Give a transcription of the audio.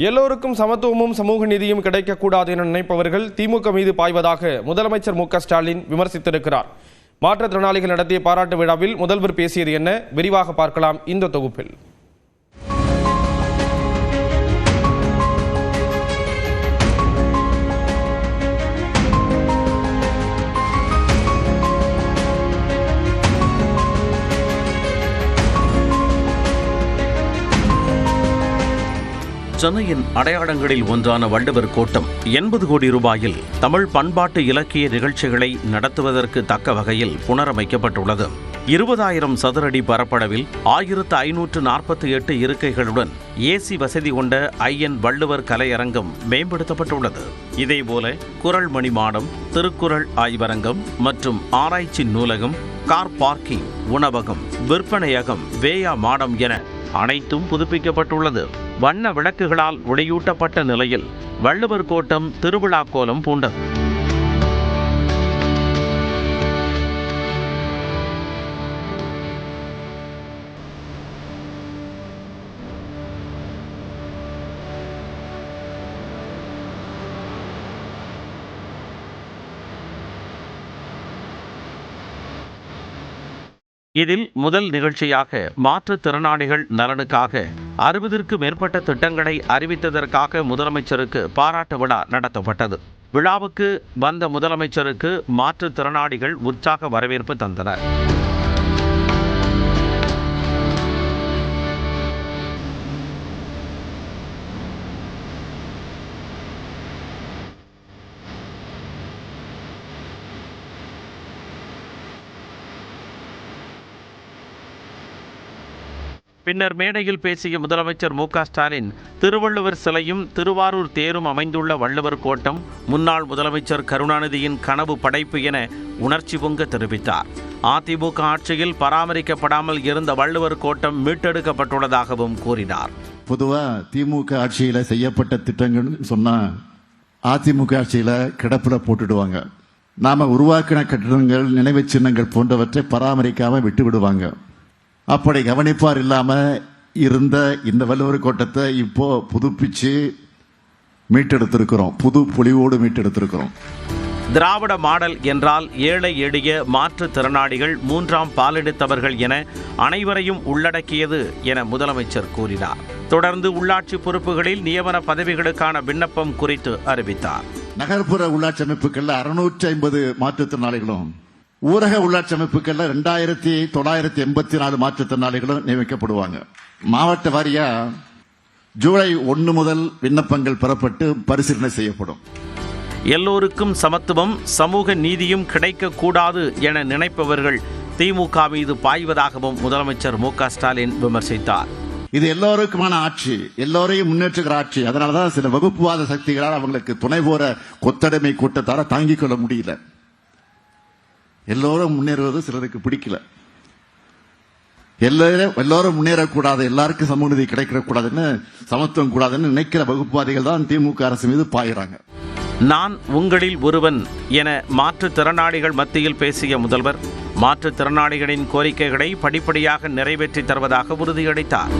எல்லோருக்கும் சமத்துவமும் சமூக நீதியும் கிடைக்கக்கூடாது என நினைப்பவர்கள் திமுக மீது பாய்வதாக முதலமைச்சர் மு ஸ்டாலின் விமர்சித்திருக்கிறார். மாற்றுத்திறனாளிகள் நடத்திய பாராட்டு விழாவில் முதல்வர் பேசியது என்ன? விரிவாக பார்க்கலாம் இந்த தொகுப்பில். சென்னையின் அடையாளங்களில் ஒன்றான வள்ளுவர் கோட்டம் எண்பது கோடி ரூபாயில் தமிழ் பண்பாட்டு இலக்கிய நிகழ்ச்சிகளை நடத்துவதற்கு தக்க வகையில் புனரமைக்கப்பட்டுள்ளது. இருபதாயிரம் சதுரடி பரப்பளவில் ஆயிரத்து ஐநூற்று நாற்பத்தி எட்டு இருக்கைகளுடன் ஏசி வசதி கொண்ட ஐயன் வள்ளுவர் கலையரங்கம் மேம்படுத்தப்பட்டுள்ளது. இதேபோல குரல் மணி மாடம் திருக்குறள் ஆய்வரங்கம் மற்றும் ஆராய்ச்சி நூலகம் கார் பார்க்கிங் உணவகம் விற்பனையகம் வேயா மாடம் என அனைத்தும் புதுப்பிக்கப்பட்டுள்ளது. வண்ண விளக்குகளால் ஒளியூட்டப்பட்ட நிலையில் வள்ளுவர் கோட்டம் திருவிழா கோலம் பூண்டது. இதில் முதல் நிகழ்ச்சியாக மாற்றுத்திறனாளிகள் நலனுக்காக அறுபதிற்கு மேற்பட்ட திட்டங்களை அறிவித்ததற்காக முதலமைச்சருக்கு பாராட்டு விழா நடத்தப்பட்டது. விழாவுக்கு வந்த முதலமைச்சருக்கு மாற்றுத்திறனாளிகள் உற்சாக வரவேற்பு தந்தனர். பின்னர் மேடையில் பேசிய முதலமைச்சர் மு ஸ்டாலின் திருவள்ளுவர் சிலையும் திருவாரூர் தேரும் அமைந்துள்ள வள்ளுவர் கோட்டம் முன்னாள் முதலமைச்சர் கருணாநிதியின் கனவு படைப்பு என உணர்ச்சி பொங்க தெரிவித்தார். அதிமுக ஆட்சியில் பராமரிக்கப்படாமல் இருந்த வள்ளுவர் கோட்டம் மீட்டெடுக்கப்பட்டுள்ளதாகவும் கூறினார். பொதுவாக திமுக ஆட்சியில் செய்யப்பட்ட திட்டங்கள்னு சொன்னால் அதிமுக ஆட்சியில் கிடப்பில் போட்டுடுவாங்க. நாம உருவாக்கின கட்டிடங்கள் நினைவு சின்னங்கள் போன்றவற்றை பராமரிக்காமல் விட்டு விடுவாங்க அப்படி கவனிப்பார் இல்லாம இருந்த இந்த வள்ளுவர் கோட்டத்தை இப்போ புதுப்பிச்சு மீட்டெடுத்திருக்கிறோம். புது பொலிவோடு மீட்டெடுத்திருக்கிறோம். திராவிட மாடல் என்றால் ஏழை எளிய மாற்றுத்திறனாளிகள் மூன்றாம் பாலினத்தவர்கள் என அனைவரையும் உள்ளடக்கியது என முதலமைச்சர் கூறினார். தொடர்ந்து உள்ளாட்சி பொறுப்புகளில் நியமன பதவிகளுக்கான விண்ணப்பம் குறித்து அறிவித்தார். நகர்ப்புற உள்ளாட்சி அமைப்புகள்ல அறுநூற்றி ஐம்பது மாற்றுத்திறனாளிகளும் ஊரக உள்ளாட்சி அமைப்புகள்ல ரெண்டாயிரத்தி தொள்ளாயிரத்தி எண்பத்தி நாலு மாற்றுத்திறனாளிகளும் நியமிக்கப்படுவாங்க. மாவட்ட வாரியா ஜூலை ஒன்று முதல் விண்ணப்பங்கள் பெறப்பட்டு பரிசீலனை செய்யப்படும். எல்லோருக்கும் சமத்துவம் சமூக நீதியும் கிடைக்கக்கூடாது என நினைப்பவர்கள் திமுக மீது பாய்வதாகவும் முதலமைச்சர் மு க ஸ்டாலின் விமர்சித்தார். இது எல்லோருக்குமான ஆட்சி எல்லோரையும் முன்னேற்றுகிற ஆட்சி. அதனாலதான் சில வகுப்புவாத சக்திகளால் அவங்களுக்கு துணை போற கொத்தடைமை கூட்டத்தார தாங்கிக் கொள்ள முடியல. எல்லோரும் முன்னேறுவது சிலருக்கு பிடிக்கல. எல்லாரும் எல்லாரும் முன்னேறக்கூடாது எல்லாருக்கும் சமூக நீதி கிடைக்கக்கூடாதுன்னு சமத்துவம் கூடாதுன்னு நினைக்கிற வகுப்புவாதிகள் தான் திமுக அரசு மீது பாயிறாங்க. நான் உங்களில் ஒருவன் என மாற்றுத்திறனாளிகள் மத்தியில் பேசிய முதல்வர் மாற்றுத்திறனாளிகளின் கோரிக்கைகளை படிப்படியாக நிறைவேற்றி தருவதாக உறுதியளித்தார்.